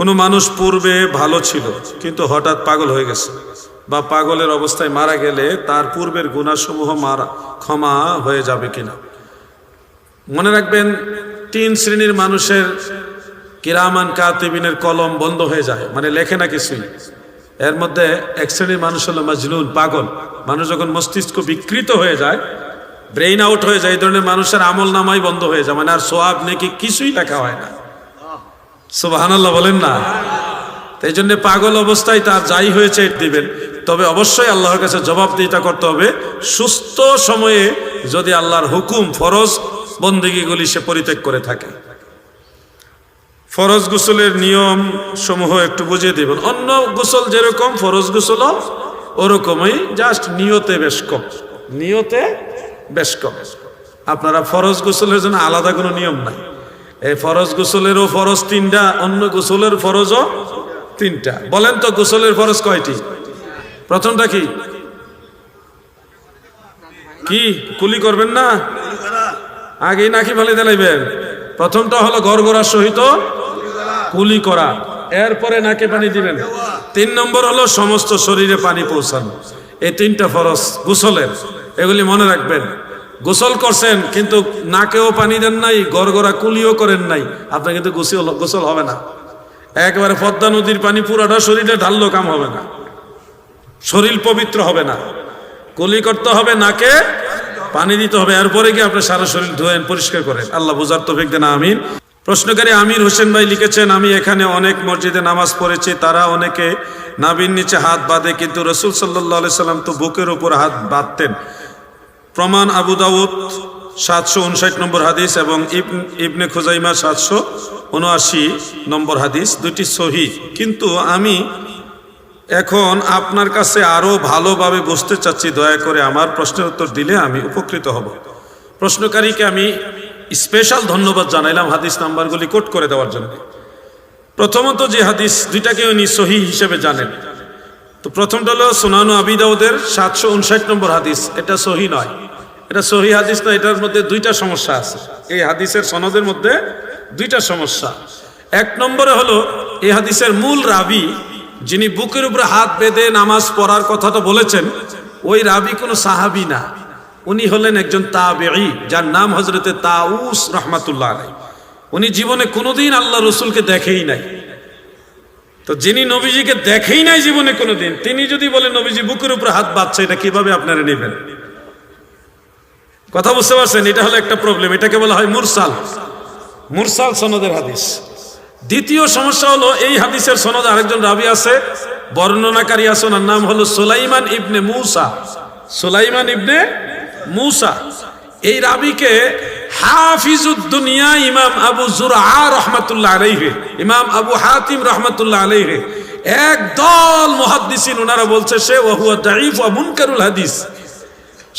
কোনো মানুষ পূর্বে ভালো ছিল, কিন্তু হঠাৎ পাগল হয়ে গেছে বা পাগলের অবস্থায় মারা গেলে তার পূর্বের গুণাসমূহ মারা, ক্ষমা হয়ে যাবে কিনা। মনে রাখবেন, তিন শ্রেণির মানুষের কিরামান কাতিবিনের কলম বন্ধ হয়ে যায় মানে লেখে না কিছুই এর মধ্যে এক শ্রেণির মানুষ হলো মাজলুন পাগল। মানুষ যখন মস্তিষ্ক বিকৃত হয়ে যায় ব্রেইন আউট হয়ে যায়, এই ধরনের মানুষের আমল নামাই বন্ধ হয়ে যায় মানে আর সোয়াব নাকি কিছুই লেখা হয় না। সুবাহানাল্লাহ বলেন না। এই জন্য পাগল অবস্থায় তার যাই হয়েছে দিবেন। তবে অবশ্যই আল্লাহর কাছে জবাবদিহিতা করতে হবে। সুস্থ সময়ে যদি আল্লাহর হুকুম, ফরজ বন্দিগিগুলি সে পরিত্যাগ করে থাকে। ফরজ গোসলের নিয়ম সমূহ একটু বুঝিয়ে দেবেন। অন্য গোসল যেরকম, ফরজ গোসল ওরকমই। জাস্ট নিয়তে বেশ কম। নিয়তে বেশ কম। আপনারা ফরজ গোসলের জন্য আলাদা কোনো নিয়ম নাই। এই ফরজ গোসলেরও ফরজ তিনটা, অন্য গোসলের ফরজও তিনটা। বলেন তো গোসলের ফরজ কয়টি? প্রথমটা কি? কি? কুলি করবেন না? আগে নাকি ফেলে দিলাইবেন। প্রথমটা হলো গড়গড়ার সহিত কুলি করা। এরপরে নাকে পানি দিবেন। তিন নম্বর হলো সমস্ত শরীরে পানি পৌঁছানো। এই তিনটা ফরজ গোসলের। এগুলি মনে রাখবেন। গোসল করছেন, কিন্তু নাকেও পানি দেন নাই, গড়গড়া কুলিও করেন নাই। আপনার কিন্তু গোসল গোসল হবে না। একবারে পদ্মা নদীর পানি পুরোটা শরীরে ঢাললো কাম হবে না। শরীর পবিত্র হবে না। কুলি করতে হবে, নাকে পানি দিতে হবে। এরপরে কি আপনি সারা শরীর ধোয়েন পরিষ্কার করেন। আল্লাহ বুঝার তো দেন, আমিন। প্রশ্নকারী আমির হোসেন ভাই লিখেছেন, আমি এখানে অনেক মসজিদে নামাজ পড়েছি, তারা অনেকে নাবির নিচে হাত বাঁধে, কিন্তু রসুল সাল্লাহ সাল্লাম তো বুকের উপর হাত বাঁধতেন। প্রমাণ আবু দাউদ, সাতশো উনষাট নম্বর হাদিস এবং ইবন- খুজাইমা সাতশো উনআশি নম্বর হাদিস, দুটি সহি। কিন্তু আমি এখন আপনার কাছে আরও ভালোভাবে বুঝতে চাচ্ছি, দয়া করে আমার প্রশ্নের উত্তর দিলে আমি উপকৃত হব। প্রশ্নকারীকে আমি স্পেশাল ধন্যবাদ জানাইলাম হাদিস নাম্বারগুলি কোট করে দেওয়ার জন্য। প্রথমত যে হাদিস, দুইটাকে উনি সহি হিসেবে জানেন। তো প্রথমটা হলো সোনানু আবিদাউদের সাতশো উনষাট নম্বর হাদিস। এটা সহি নয়। এটা সহি হাদিস না এটার মধ্যে দুইটা সমস্যা আছে। এই হাদিসের সনদের মধ্যে দুইটা সমস্যা। এক নম্বরে হলো, এই হাদিসের মূল রাবি, যিনি বুকের উপরে হাত বেঁধে নামাজ পড়ার কথাটা বলেছেন, ওই রাবি কোনো সাহাবি না। উনি হলেন একজন তাবেঈ, যার নাম হজরতে তাউস রহমাতুল্লাহ উনি জীবনে কোনোদিন আল্লাহ রসুলকে দেখেই নাই। তো যিনি নবীজিকে দেখেই নাই জীবনে কোনোদিন, তিনি যদি বলেন নবীজি, বুকের উপরে হাত বাঁধছে, এটা কীভাবে আপনারা নেবেন? কথা বুঝতে পারছেন? এটা হলো একটা প্রবলেম এটাকে বলা হয় মুরসাল। মুরসাল সনদের হাদিস। দ্বিতীয় সমস্যা হলো, এই হাদিসের সনদ আরেকজন রাবি আছে, বর্ণনাকারী আছে, ওনার নাম হলো সুলাইমান ইবনে মুসা। সুলাইমান ইবনে মুসা। এই রাবিকে হাফিজুদ্দুনিয়া ইমাম আবু জুরা রহমাতুল্লাহ আলাইহে, ইমাম আবু হাতিম রহমাতুল্লাহ আলাইহে একদল মুহাদ্দিসিন, ওনারা বলছে সে ওয়া মুনকারুল হাদিস।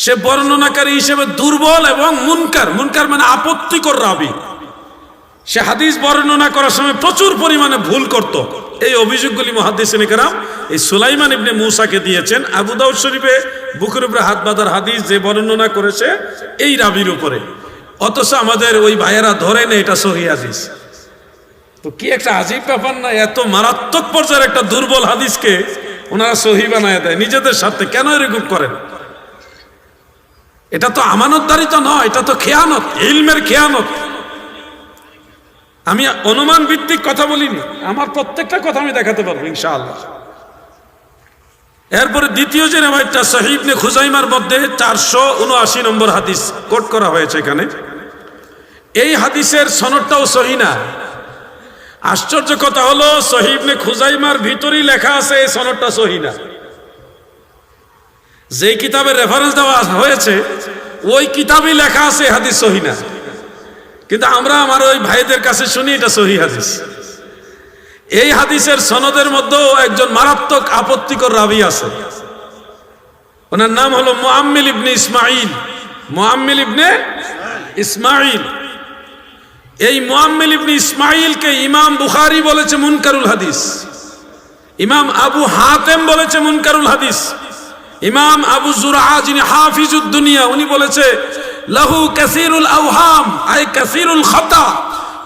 সে বর্ণনাকারী হিসেবে দুর্বল এবং মুনকার। মুনকার মানে আপত্তিকর রাবি। সে হাদিস বর্ণনা করার সময় প্রচুর পরিমাণে ভুল করত। এই অভিযোগগুলি মহাদিসিন কেরাম, এই সুলাইমান ইবনে মুসাকে দিয়েছেন। আবু দাউদ শরীফে বুকের উপরে হাত বাঁধার হাদিস যে বর্ণনা করেছে, এই রাবির উপরে। অথচ আমাদের ওই ভাইয়েরা ধরে নেই এটা সহি হাদিস। তো কি একটা আজীব ব্যাপার না, এত মারাত্মক পর্যায়ের একটা দুর্বল হাদিসকে ওনারা সহি বানায় দেয়, নিজেদের সাথে কেন এরকম করেন? এটা তো আমানতদারিতা নয়, এটা তো খেয়ানত, ইলমের খেয়ানত। আমি অনুমান ভিত্তিক কথা বলিনি, আমার প্রত্যেকটা কথা আমি দেখাতে পারব, ইনশাআল্লাহ। এরপরে দ্বিতীয় যে রেওয়ায়তটা শহীদ নে খুজাইমার মধ্যে চারশো উনআশি নম্বর হাদিস কোট করা হয়েছে এখানে। এই হাদিসের সনদটাও সহি না। আশ্চর্য কথা হলো শহীদ নে খুজাইমার ভিতরেই লেখা আছে এই সনদটা সহি না। যে কিতাবের রেফারেন্স দেওয়া হয়েছে, ওই কিতাবেই লেখা আছে হাদিস সহি না। কিন্তু আমরা, আমার ওই ভাইদের কাছে শুনি এটা সহি হাদিস। এই হাদিসের সনদের মধ্যেও একজন মারাত্মক আপত্তিকর রাবি আছে। ওনার নাম হলো মোয়াম্মিল ইবনে ইসমাইল মোয়াম্মিল ইবনে ইসমাইল এই মোয়াম্মিল ইবনে ইসমাইলকে ইমাম বুখারি বলেছে মুনকারুল হাদিস। ইমাম আবু হাতেম বলেছে মুনকারুল হাদিস। ইমাম আবু জুরা যিনি হাফিজুদ্দুনিয়া উনি বলেছে, লাহু কাসিরুল আওহাম, আই কাসিরুল খাতা।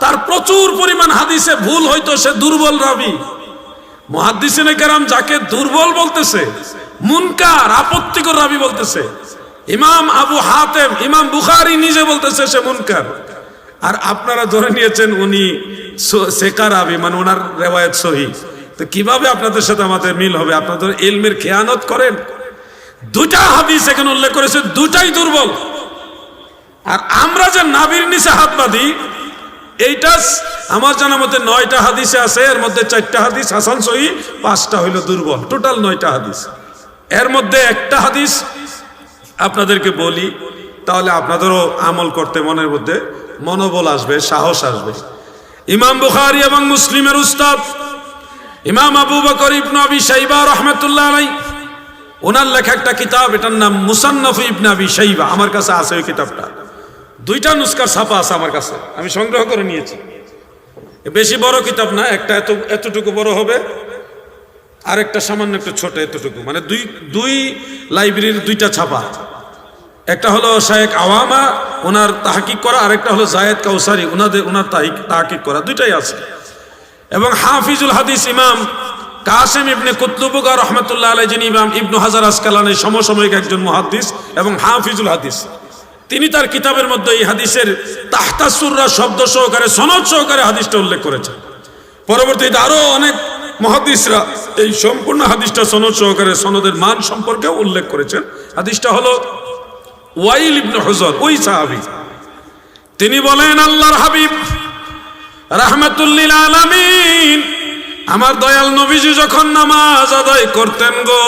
তার প্রচুর পরিমাণ হাদিসে ভুল হয়তো সে দুর্বল রাবি। মহাদিসিনে কেরাম যাকে দুর্বল বলতেছে, মুনকার, আপত্তিকর রাবি বলতেছে। ইমাম আবু হাতেম, ইমাম বুখারি নিজে বলতেছে সে মুনকার। আর আপনারা ধরে নিয়েছেন উনি সেকার আবি মানে ওনার রেওয়ায়ত সহি। তো কীভাবে আপনাদের সাথে আমাদের মিল হবে? আপনাদের ইলমের খেয়ানত করেন? দুটা হাদিস এখানে উল্লেখ করেছে, দুটাই দুর্বল। আর আমরা যে নাবির নিচে হাত বাঁধি এইটা আমার জানা মতে নয়টা হাদিসে আছে, এর মধ্যে চারটা হাদিস, হাসান, সহি, পাঁচটা হইল দুর্বল। টোটাল নয়টা হাদিস। এর মধ্যে একটা হাদিস আপনাদেরকে বলি, তাহলে আপনাদেরও আমল করতে মনের মধ্যে মনোবল আসবে, সাহস আসবে। ইমাম বুখারী এবং মুসলিমের উস্তাদ, ইমাম আবু বকর ইবনু আবি শাইবা রহমতুল্লাহ আলাই ওনার লেখা একটা কিতাব, এটার নাম মুসান্নফ ইবনে আবি শাইবা। আমার কাছে আছে ওই কিতাবটা। দুইটা নুস্কার ছাপা আছে আমার কাছে। আমি সংগ্রহ করে নিয়েছি। বেশি বড় কিতাব না, একটা এত, এতটুকু বড় হবে আর একটা সামান্য একটু ছোট এতটুকু। মানে দুই দুই লাইব্রেরির দুইটা ছাপা। একটা হলো শায়েক আওয়ামা, ওনার তাহাকিক করা, আরেকটা হলো জায়েদ কাউসারি ওনাদের ওনার তাহিক তাহাকিক করা, দুইটাই আছে। এবং হাফিজুল হাদিস ইমাম কাসেম ইবনে কুতলুবুগা রহমতুল্লাহ আলাই যিনি ইমাম ইবনু হাজার আসকালানের সমসাময়িক একজন মুহাদ্দিস এবং হাফিজুল হাদিস। তিনি তার কিতাবের মধ্যে এই হাদিসের তাহতাসুররা শব্দ সহকারে, সনদ সহকারে হাদিসটা উল্লেখ করেছেন। পরবর্তীতে আরও অনেক মহাদিসরা এই সম্পূর্ণ হাদিসটা সনদ সহকারে, সনদের মান সম্পর্কেও উল্লেখ করেছেন। হাদিসটা হলো ওয়াইল ইবনে হুজর, ওই সাহাবী। তিনি বলেন, আল্লাহর হাবিব, রাহমাতুল্লিল আলামিন, আমার দয়াল নবীজি যখন নামাজ আদায় করতেন গো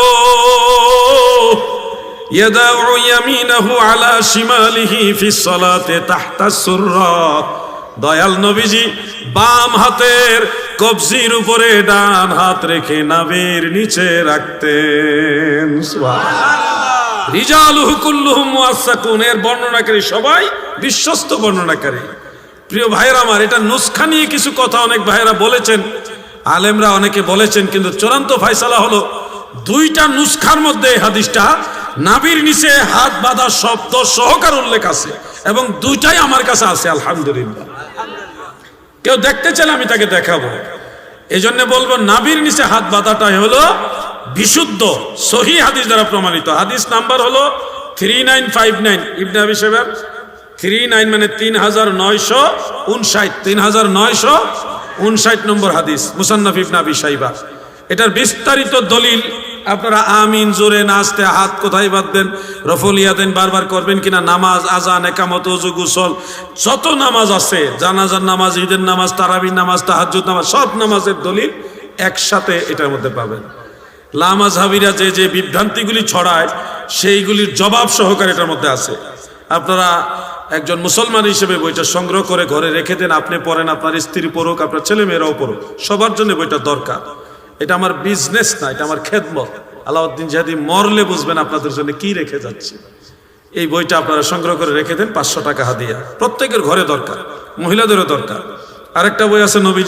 ইয়াদাউ ইয়ামিনাহু আলা শিমালিহি ফি সলাতে তাহতা সুররা। দয়াল নবীজি বাম হাতের কবজির উপরে ডান হাত রেখে নাবের নিচে রাখতেন। সুবহানাল্লাহ। রিজালুহু কুল্লুহুম মুআসসাকুন। এর বর্ণনাকারী সবাই বিশ্বস্ত বর্ণনাকারী। প্রিয় ভাইরা আমার, এটা নুসখা নিয়ে কিছু কথা অনেক ভাইরা বলেছেন। আলেমরা অনেকে বলেছেন, কিন্তু চূড়ান্ত ফয়সালা হলো দুইটা নুসখার মধ্যে এই হাদিসটা নাবির নিচে হাত বাঁধা শব্দ সহকার উল্লেখ আছে এবং দুইটাই আমার কাছে আছে, আলহামদুলিল্লাহ। কেউ দেখতে চাইলে আমি তাকে দেখাবো। এই জন্য বলব, নাবির নিচে হাত বাঁধাটাই হলো বিশুদ্ধ, সহি হাদিস দ্বারা প্রমাণিত। হাদিস নাম্বার হলো থ্রি নাইন ফাইভ নাইন ইবনে আবি সাহেবের থ্রি নাইন মানে তিন হাজার নয়শো উনষাট, তিন হাজার নয়শো উনষাট নম্বর হাদিস, মুসান্নফ ইবনে আবি সাইবা। এটার বিস্তারিত দলিল আপনারা আমিন জোরে নাচতে হাত কোথায় বাঁধবেন? রফলিয়া দেন বারবার করবেন কিনা? নামাজ, আজান, একামত অজু গুসল, যত নামাজ আছে, জানাজার নামাজ, ঈদের নামাজ, তারাবির নামাজ, তাহাজ্জুদ নামাজ, সব নামাজের দলিল একসাথে এটার মধ্যে পাবেন। লামাজ হাবিরা যে যে বিভ্রান্তিগুলি ছড়ায়, সেইগুলির জবাব সহকারে এটার মধ্যে আছে। আপনারা একজন মুসলমান হিসেবে বইটা সংগ্রহ করে ঘরে রেখে দেন, আপনি পড়েন, আপনার স্ত্রী পড়ুক, আপনার ছেলে মেয়েরাও পড়ুক, সবার জন্য বইটা দরকার। এটা আমার বিজনেস না, এটা আমার খেদমত। আলাউদ্দিন জাহাদি মরলে বুঝবেন আপনাদের জন্য কি রেখে যাচ্ছে। এই বইটা আপনারা সংগ্রহ করে রেখে দেন পাঁচশো টাকা হাদিয়া। প্রত্যেকের ঘরে দরকার, মহিলাদেরও দরকার। আরেকটা বই আছে নবী